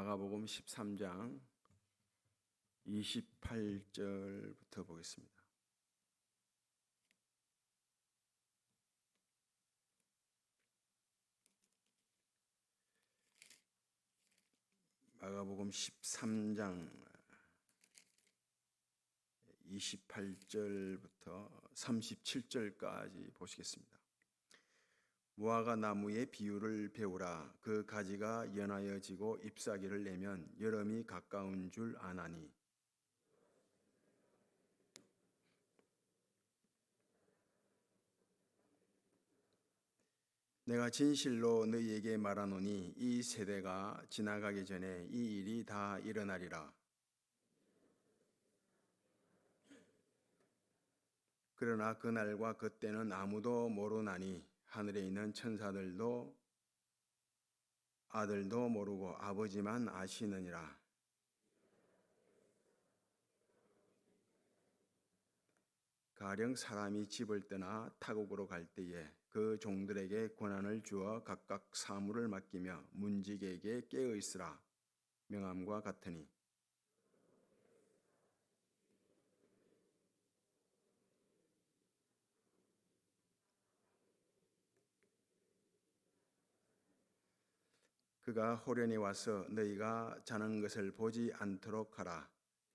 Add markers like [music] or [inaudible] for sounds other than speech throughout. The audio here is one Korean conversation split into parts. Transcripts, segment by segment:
마가복음 13장 28절부터 보겠습니다. 마가복음 13장 28절부터 37절까지 보시겠습니다. 무화과 나무의 비유를 배우라. 그 가지가 연하여 지고 잎사귀를 내면 여름이 가까운 줄 아나니. 내가 진실로 너희에게 말하노니 이 세대가 지나가기 전에 이 일이 다 일어나리라. 그러나 그날과 그때는 아무도 모르나니 하늘에 있는 천사들도 아들도 모르고 아버지만 아시느니라. 가령 사람이 집을 떠나 타국으로 갈 때에 그 종들에게 권한을 주어 각각 사물을 맡기며 문지기에게 깨어 있으라 명함과 같으니 그가 호련히 와서 너희가 자는 것을 보지 않도록 하라.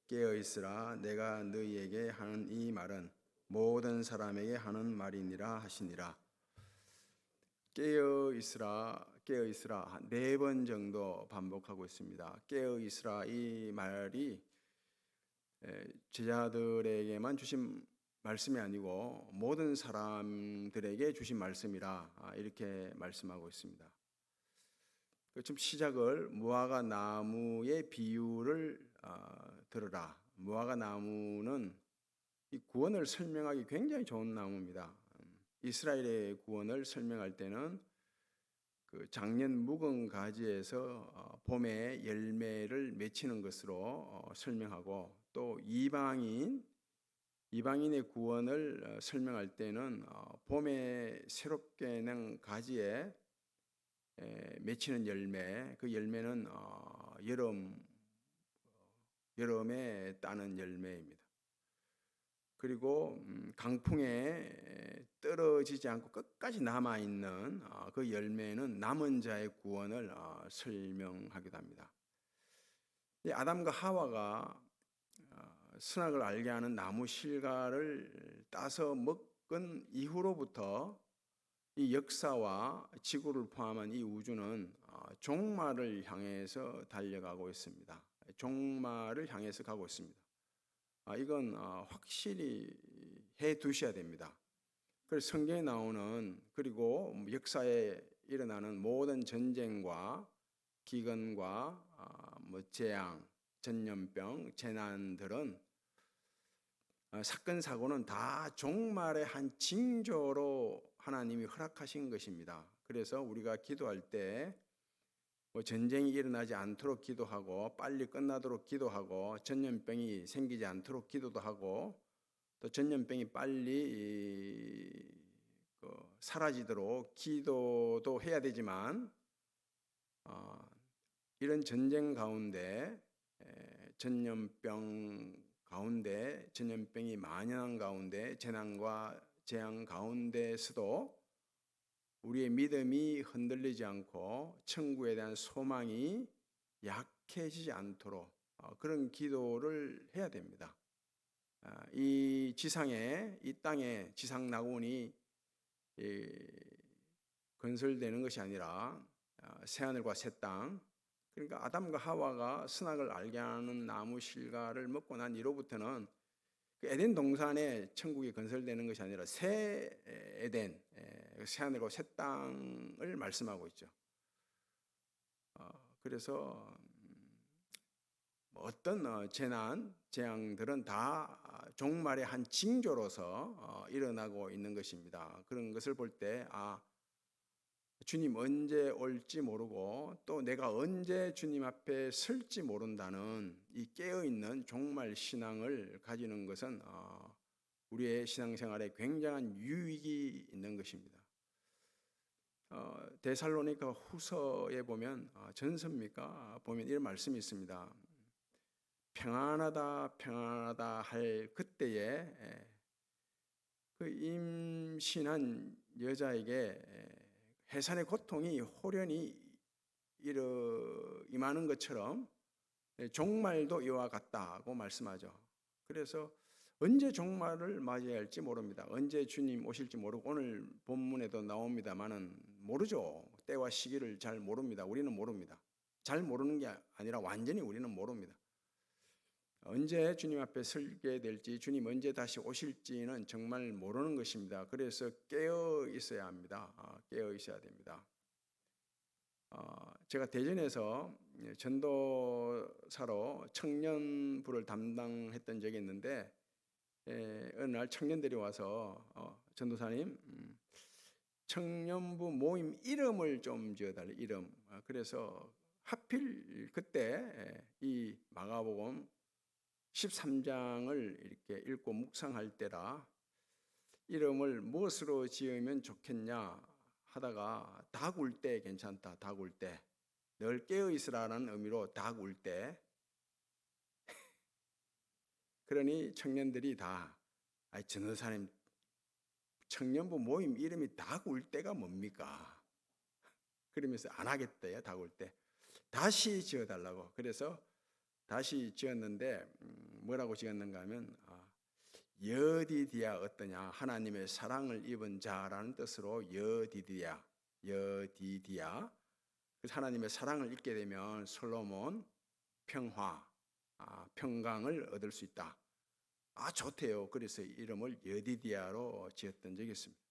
깨어 있으라. 내가 너희에게 하는 이 말은 모든 사람에게 하는 말이니라 하시니라. 깨어 있으라, 깨어 있으라 네 번 정도 반복하고 있습니다. 깨어 있으라 이 말이 제자들에게만 주신 말씀이 아니고 모든 사람들에게 주신 말씀이라 아, 이렇게 말씀하고 있습니다. 좀 시작을 무화과 나무의 비유를 어, 들으라. 무화과 나무는 이 구원을 설명하기 굉장히 좋은 나무입니다. 이스라엘의 구원을 설명할 때는 그 작년 묵은 가지에서 어, 봄에 열매를 맺히는 것으로 어, 설명하고 또 이방인 이방인의 구원을 어, 설명할 때는 봄에 새롭게 낸 가지에 맺히는 열매, 그 열매는 어, 여름 여름에 따는 열매입니다. 그리고 음, 강풍에 떨어지지 않고 끝까지 남아 있는 어, 그 열매는 남은 자의 구원을 어, 설명하기도 합니다. 아담과 하와가 선악을 알게 하는 나무 실과를 따서 먹은 이후로부터 이 역사와 지구를 포함한 이 우주는 어, 종말을 향해서 달려가고 있습니다. 종말을 향해서 가고 있습니다. 아, 이건 어, 확실히 해 두셔야 됩니다. 그래서 성경에 나오는 그리고 역사에 일어나는 모든 전쟁과 기근과 아, 뭐 재앙, 전염병, 재난들은 어, 사건 사고는 다 종말의 한 징조로 하나님이 허락하신 것입니다. 그래서 우리가 기도할 때 뭐 전쟁이 일어나지 않도록 기도하고 빨리 끝나도록 기도하고 전염병이 생기지 않도록 기도도 하고 또 전염병이 빨리 그 사라지도록 기도도 해야 되지만 어, 이런 전쟁 가운데 전염병 가운데 전염병이 만연한 가운데 재난과 재앙 가운데서도 우리의 믿음이 흔들리지 않고 천국에 대한 소망이 약해지지 않도록 어, 그런 기도를 해야 됩니다. 아, 이 지상에 이 땅에 지상 낙원이 건설되는 것이 아니라 아, 새 하늘과 새 땅, 그러니까 아담과 하와가 선악을 알게 하는 나무 실과를 먹고 난 이로부터는 그 에덴 동산에 천국이 건설되는 것이 아니라 새 에덴, 새 하늘과 새 땅을 말씀하고 있죠. 어, 그래서 음, 뭐 어떤 어, 재난, 재앙들은 다 종말의 한 징조로서 어, 일어나고 있는 것입니다. 그런 것을 볼 때, 아, 주님 언제 올지 모르고 또 내가 언제 주님 앞에 설지 모른다는 이 깨어있는 종말 신앙을 가지는 것은 어, 우리의 신앙생활에 굉장한 유익이 있는 것입니다. 어, 데살로니가 후서에 보면 어, 전서입니까? 보면 이런 말씀이 있습니다. 평안하다 평안하다 할 그때에 에, 그 임신한 여자에게 에, 해산의 고통이 호련히 이르 임하는 것처럼 예, 종말도 이와 같다고 말씀하죠. 그래서 언제 종말을 맞이해야 할지 모릅니다. 언제 주님 오실지 모르고 오늘 본문에도 나옵니다만은 모르죠. 때와 시기를 잘 모릅니다. 우리는 모릅니다. 잘 모르는 게 아니라 완전히 우리는 모릅니다. 언제 주님 앞에 설게 될지 주님 언제 다시 오실지는 정말 모르는 것입니다. 그래서 깨어 있어야 합니다. 아, 깨어 있어야 됩니다. 어, 제가 대전에서 전도사로 청년부를 담당했던 적이 있는데 에, 어느 날 청년들이 와서 어, 전도사님 음, 청년부 모임 이름을 좀 지어달래 이름. 아, 그래서 하필 그때 에, 이 마가복음 13장을 이렇게 읽고 묵상할 때라 이름을 무엇으로 지으면 좋겠냐 하다가 닭 울 때 괜찮다. 닭 울 때. 늘 깨어 있으라는 의미로 닭 울 때. [laughs] 그러니 청년들이 다 아이 전도사님 청년부 모임 이름이 닭 울 때가 뭡니까? [laughs] 그러면서 안 하겠대요. 닭 울 때. 다시 지어 달라고. 그래서 다시 지었는데 음, 뭐라고 지었는가 하면 아, 여디디아 어떠냐 하나님의 사랑을 입은 자라는 뜻으로 여디디아 그래서 하나님의 사랑을 입게 되면 솔로몬 평화 아, 평강을 얻을 수 있다. 아 좋대요. 그래서 이름을 여디디아로 지었던 적이 있습니다.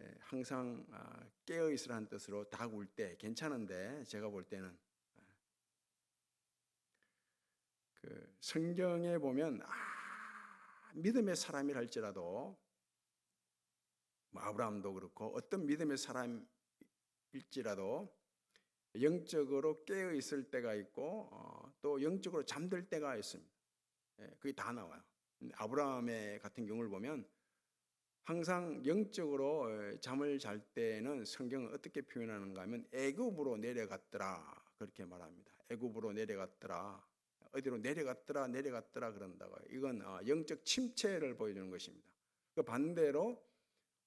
예, 항상 아, 깨어 있으라는 뜻으로 닭 울 때 괜찮은데 제가 볼 때는 그 성경에 보면 아, 믿음의 사람이라 할지라도 뭐 아브라함도 그렇고 어떤 믿음의 사람일지라도 영적으로 깨어 있을 때가 있고 어, 또 영적으로 잠들 때가 있습니다. 예, 그게 다 나와요. 아브라함의 같은 경우를 보면 항상 영적으로 어, 잠을 잘 때는 성경은 어떻게 표현하는가 하면 애굽으로 내려갔더라 그렇게 말합니다. 애굽으로 내려갔더라. 어디로 내려갔더라 내려갔더라 그런다고요. 이건 어, 영적 침체를 보여주는 것입니다. 그 반대로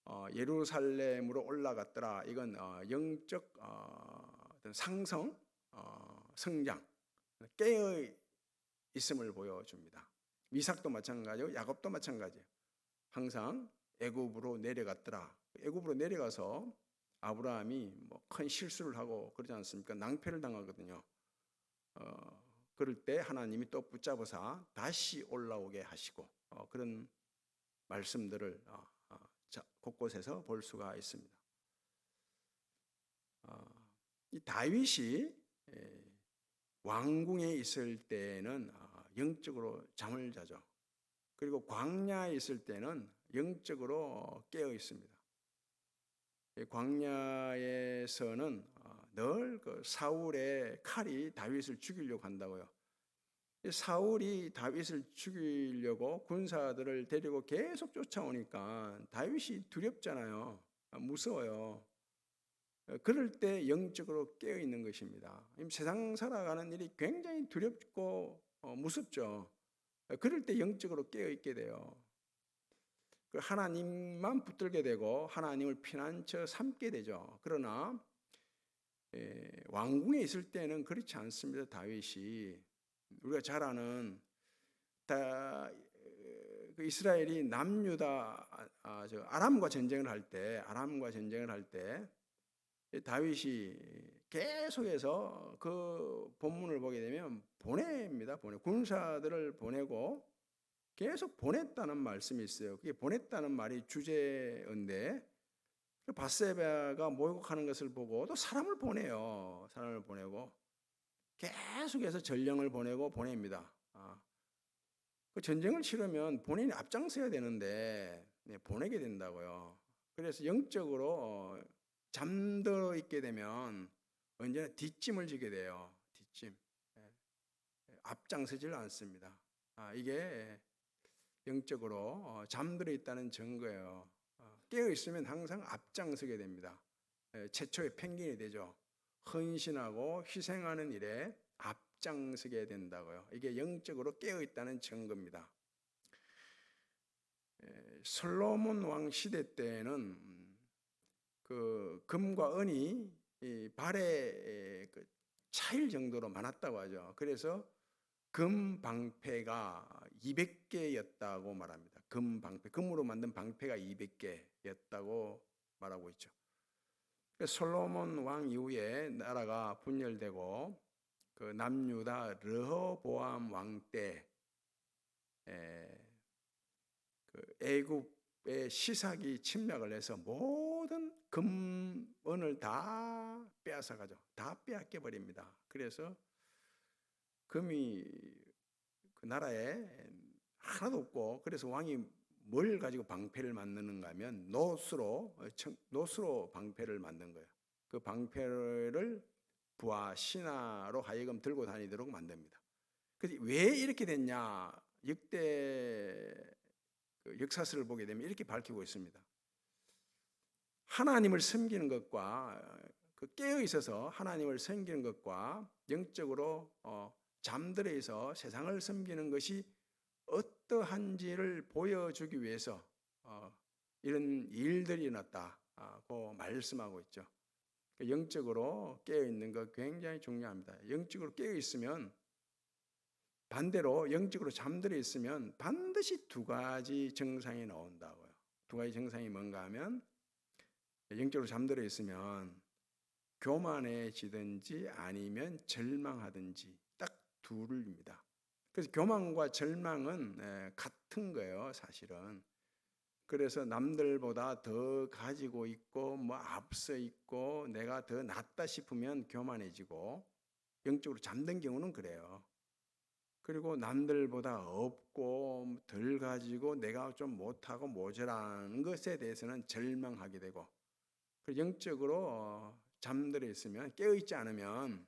어, 예루살렘으로 올라갔더라. 이건 어, 영적 상성, 성장, 깨어 있음을 보여줍니다. 미삭도 마찬가지고 야곱도 마찬가지예요. 항상 애굽으로 내려갔더라. 애굽으로 내려가서 아브라함이 뭐 큰 실수를 하고 그러지 않습니까? 낭패를 당하거든요. 어, 그럴 때 하나님이 또 붙잡아서 다시 올라오게 하시고 어, 그런 말씀들을 어, 어, 자, 곳곳에서 볼 수가 있습니다. 어, 이 다윗이 에, 왕궁에 있을 때는 어, 영적으로 잠을 자죠. 그리고 광야에 있을 때는 영적으로 깨어 있습니다. 광야에서는 어, 늘 그 사울의 칼이 다윗을 죽이려고 한다고요. 사울이 다윗을 죽이려고 군사들을 데리고 계속 쫓아오니까 다윗이 두렵잖아요. 무서워요. 그럴 때 영적으로 깨어 있는 것입니다. 세상 살아가는 일이 굉장히 두렵고 어, 무섭죠. 그럴 때 영적으로 깨어 있게 돼요. 그 하나님만 붙들게 되고 하나님을 피난처 삼게 되죠. 그러나 예, 왕궁에 있을 때는 그렇지 않습니다. 다윗이 우리가 잘 아는 다, 그 이스라엘이 남유다 아, 저 아람과 전쟁을 할 때 아람과 전쟁을 할 때 다윗이 계속해서 그 본문을 보게 되면 보냅니다. 보내 군사들을 보내고 계속 보냈다는 말씀이 있어요. 그게 보냈다는 말이 주제인데 바세바가 모욕하는 것을 보고 또 사람을 보내요. 사람을 보내고 계속해서 전령을 보내고 보냅니다. 아, 그 전쟁을 치르면 본인이 앞장서야 되는데 네, 보내게 된다고요. 그래서 영적으로 어, 잠들어 있게 되면 언제나 뒷짐을 지게 돼요. 뒷짐. 예. 앞장서질 않습니다. 아, 이게 영적으로 어, 잠들어 있다는 증거예요. 어, 깨어 있으면 항상 앞장서게 됩니다. 에, 최초의 펭귄이 되죠. 헌신하고 희생하는 일에 앞장서게 된다고요. 이게 영적으로 깨어 있다는 증거입니다. 에, 솔로몬 왕 시대 음, 그 금과 은이 이 발에 에, 그 차일 정도로 많았다고 하죠. 그래서 금 방패가 200개였다고 말합니다. 금 방패, 금으로 만든 방패가 200개였다고 말하고 있죠. 솔로몬 왕 이후에 나라가 분열되고 그 남유다 르호보암 왕때 그 시삭이 침략을 해서 모든 금은을 다 빼앗아 가죠. 다 빼앗겨 버립니다. 그래서 금이 그 나라에 하나도 없고 그래서 왕이 뭘 가지고 방패를 만드는가 하면 노스로 청- 노스로 방패를 만든 거예요. 그 방패를 부하 신하로 하여금 들고 다니도록 만듭니다. 그래서 왜 이렇게 됐냐? 역대 그 역사서를 보게 되면 이렇게 밝히고 있습니다. 하나님을 섬기는 것과 그 깨어 있어서 하나님을 섬기는 것과 영적으로 어, 잠들어 있어 세상을 섬기는 것이 어떠한지를 보여주기 위해서 어, 이런 일들이 일어났다고 말씀하고 있죠. 그 영적으로 깨어 있는 것 굉장히 중요합니다. 영적으로 깨어 있으면 반대로 영적으로 잠들어 있으면 반드시 두 가지 증상이 나온다고요. 두 가지 증상이 뭔가 하면 영적으로 잠들어 있으면 교만해지든지 아니면 절망하든지 딱 둘입니다. 그래서 교만과 절망은 에, 같은 거예요, 사실은. 그래서 남들보다 더 가지고 있고 뭐 앞서 있고 내가 더 낫다 싶으면 교만해지고 영적으로 잠든 경우는 그래요. 그리고 남들보다 없고 덜 가지고 내가 좀 못하고 모자라는 것에 대해서는 절망하게 되고 그 영적으로 어, 잠들어 있으면 깨어 있지 않으면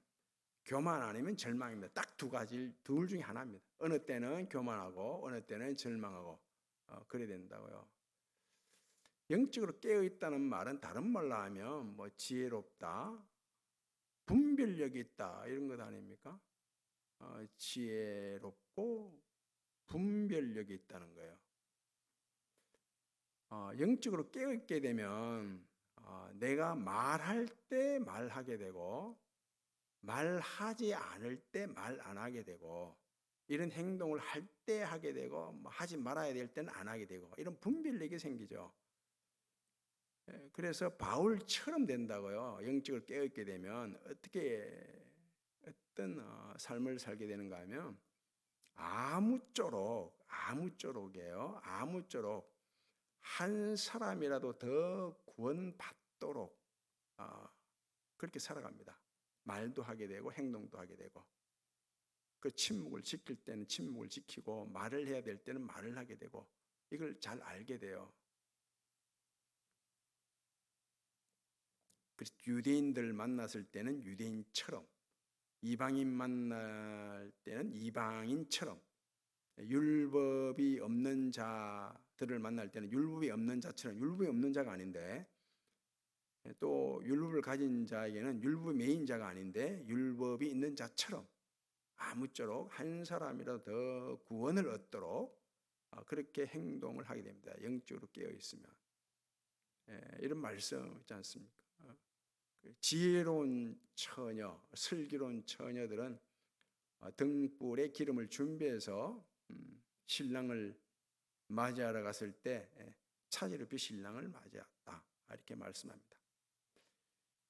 교만 아니면 절망입니다. 딱 두 가지 둘 중에 하나입니다. 어느 때는 교만하고 어느 때는 절망하고 어, 그래야 된다고요. 영적으로 깨어 있다는 말은 다른 말로 하면 뭐 지혜롭다, 분별력이 있다 이런 것 아닙니까? 어, 지혜롭고 분별력이 있다는 거예요. 어, 영적으로 깨어 있게 되면 어, 내가 말할 때 말하게 되고 말하지 않을 때 말 안 하게 되고 이런 행동을 할 때 하게 되고 뭐 하지 말아야 될 때는 안 하게 되고 이런 분별력이 생기죠. 예, 그래서 바울처럼 된다고요. 영적으로 깨어 있게 되면 어떻게 어떤 어, 삶을 살게 되는가 하면 아무쪼록 아무쪼록이에요. 아무쪼록 한 사람이라도 더 구원받도록 어, 그렇게 살아갑니다. 말도 하게 되고 행동도 하게 되고 그 침묵을 지킬 때는 침묵을 지키고 말을 해야 될 때는 말을 하게 되고 이걸 잘 알게 돼요. 그래서 유대인들 만났을 때는 유대인처럼 이방인 만날 때는 이방인처럼 율법이 없는 자들을 만날 때는 율법이 없는 자처럼 율법이 없는 자가 아닌데 또 율법을 가진 자에게는 율법이 메인 자가 아닌데 율법이 있는 자처럼 아무쪼록 한 사람이라도 더 구원을 얻도록 어, 그렇게 행동을 하게 됩니다. 영적으로 깨어 있으면 예, 이런 말씀 있지 않습니까? 어, 그 지혜로운 처녀, 슬기로운 처녀들은 어, 등불에 기름을 준비해서 음, 신랑을 맞이하러 갔을 때 예, 차지롭게 신랑을 맞이했다 이렇게 말씀합니다.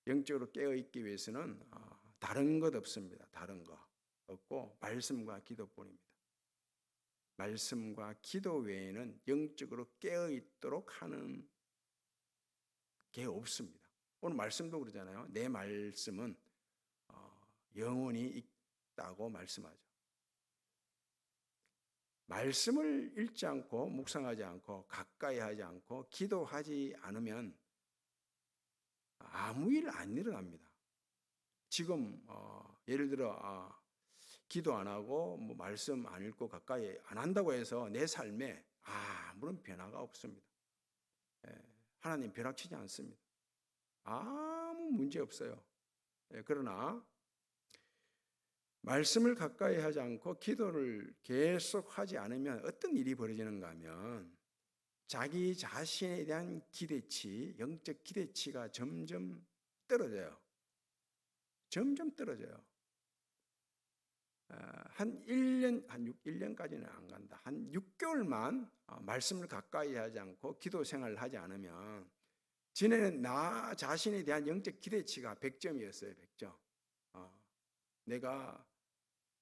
영적으로 깨어 있기 위해서는 어, 다른 것 없습니다. 다른 거 없고 말씀과 기도뿐입니다. 말씀과 기도 외에는 영적으로 깨어 있도록 하는 게 없습니다. 오늘 말씀도 그러잖아요. 내 말씀은 어, 영원히 있다고 말씀하죠. 말씀을 읽지 않고 묵상하지 않고 가까이 하지 않고 기도하지 않으면 아무 일 안 일어납니다. 지금 어, 예를 들어 아, 기도 안 하고 뭐 말씀 안 읽고 가까이 안 한다고 해서 내 삶에 아무런 변화가 없습니다. 예, 하나님 벼락치지 않습니다. 아무 문제 없어요. 예, 그러나 말씀을 가까이 하지 않고 기도를 계속 하지 않으면 어떤 일이 벌어지는가 하면 자기 자신에 대한 기대치, 영적 기대치가 점점 떨어져요. 점점 떨어져요. 아, 한 1년, 한 6, 1년까지는 안 간다. 한 6개월만 어, 말씀을 가까이 하지 않고 기도 생활을 하지 않으면 전에는 나 자신에 대한 영적 기대치가 100점이었어요. 100점. 어, 내가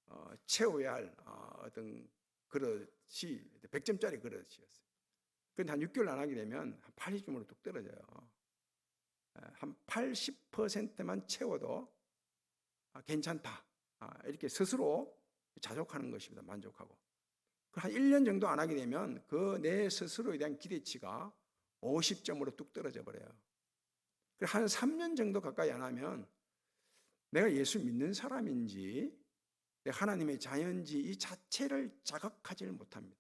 어, 채워야 할 어, 어떤 그릇이 100점짜리 그릇이었어요. 그런데 한 6개월 안 하게 되면 한 80점으로 뚝 떨어져요. 에, 한 80%만 채워도 아, 괜찮다. 아, 이렇게 스스로 자족하는 것입니다. 만족하고. 그한 1년 정도 안 하게 되면 그 내 스스로에 대한 기대치가 50점으로 뚝 떨어져 버려요. 그한 3년 정도 가까이 안 하면 내가 예수 믿는 사람인지 내가 하나님의 자연지 이 자체를 자각하지를 못합니다.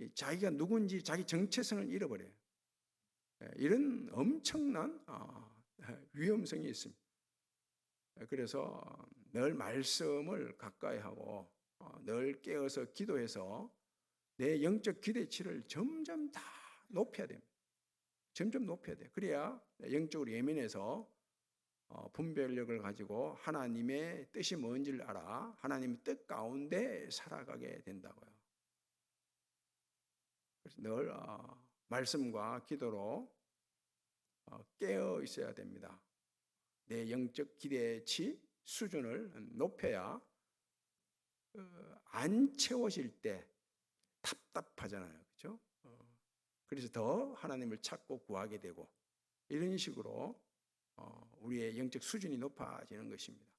이 자기가 누군지 자기 정체성을 잃어버려요. 예, 이런 엄청난 아, 위험성이 있습니다. 예, 그래서 늘 말씀을 가까이 하고 어, 늘 깨어서 기도해서 내 영적 기대치를 점점 다 높여야 됩니다. 점점 높여야 돼요. 그래야 영적으로 예민해서 어, 분별력을 가지고 하나님의 뜻이 뭔지를 알아 하나님의 뜻 가운데 살아가게 된다고요. 늘 어, 말씀과 기도로 어, 깨어 있어야 됩니다. 내 영적 기대치 수준을 높여야 어, 안 채워질 때 답답하잖아요, 그렇죠? 그래서 더 하나님을 찾고 구하게 되고 이런 식으로 어, 우리의 영적 수준이 높아지는 것입니다.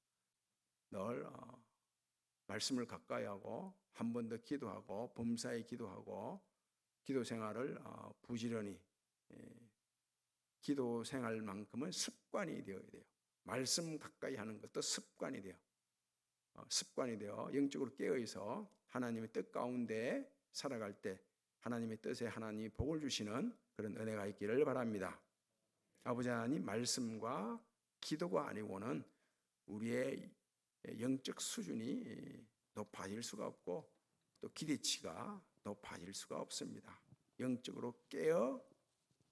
늘 어, 말씀을 가까이 하고 한 번 더 기도하고 범사에 기도하고 기도 생활을 어, 부지런히 예, 기도 생활만큼은 습관이 되어야 돼요. 말씀 가까이 하는 것도 습관이 돼요. 어, 습관이 되어 영적으로 깨어 있어 하나님의 뜻 가운데 살아갈 때 하나님의 뜻에 하나님이 복을 주시는 그런 은혜가 있기를 바랍니다. 아버지 하나님 말씀과 기도가 아니고는 우리의 영적 수준이 높아질 수가 없고 또 기대치가 높아질 수가 없습니다. 영적으로 깨어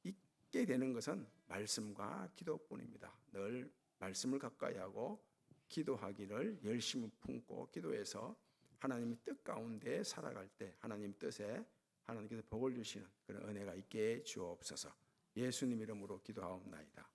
있게 되는 것은 말씀과 기도뿐입니다. 늘 말씀을 가까이 하고 기도하기를 열심히 품고 기도해서 하나님의 뜻 가운데 살아갈 때 하나님 뜻에 하나님께서 복을 주시는 그런 은혜가 있게 주옵소서. 예수님 이름으로 기도하옵나이다.